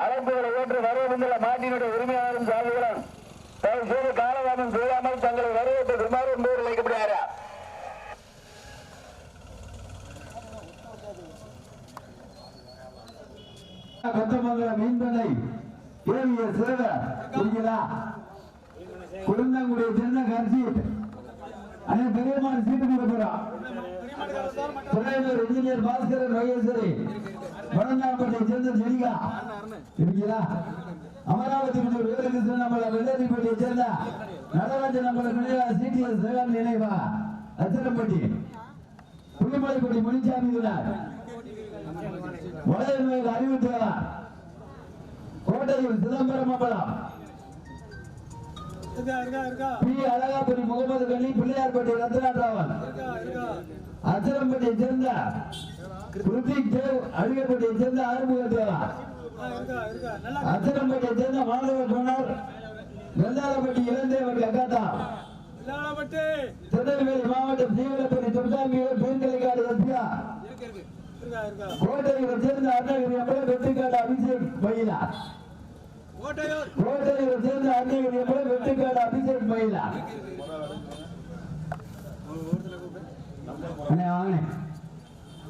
அழைப்புகளை ஏற்று வரவேண்டுள்ள மாட்டினுடைய உரிமையாளரும் சார்புகளும் தயவு செய்து காலதாமம் செய்யாமல் தங்களை வரவேற்று விமாறு என்பவர் அழைக்கப்படுகிறாரா கொத்தமங்கலம் மீன்பண்ணை கேவிய சேவை புரியுதா குழந்தைங்களுடைய சின்ன கரிசி அண்ணே பெரியமான சீட்டு கொடுக்க துறையூர் இன்ஜினியர் பாஸ்கரன் வையசரி சேர்ந்த ஜெனிகா இருக்கீங்களா அமராவதி புதூர் வேலுகிருஷ்ணன் நம்மள வெள்ளரிப்பட்டியை சேர்ந்த நடராஜன் நம்மள நினைவா சிடிஎஸ் சேகர் நினைவா அச்சரப்பட்டி புள்ளிமலைப்பட்டி முனிசாமி உள்ளார் வளையல் அறிவித்தவரா கோட்டையில் சிதம்பரம் அம்பலம் இருக்கா இருக்கா இருக்கா பி. அழகாபுரி முகமது பிள்ளையார்பட்டி சேர்ந்த ருத்திக் தேவ் அழுகப்பட்டியை சேர்ந்த ஆறுமுக தேவா. அச்சரம்பட்டியை சேர்ந்த மாணவ குணர் வெள்ளாரப்பட்டி இளந்தேவன் திருநெல்வேலி மாவட்டம் எஸ்பியா சேர்ந்த அருணகிரி அம்பலம் வெட்டுக்காடு அபிஷேக் மயிலா. ஓட்டையூர் கோட்டையில் சேர்ந்த அருணகிரி அம்பலம் வெட்டுக்காடு அபிஷேக் மயிலா.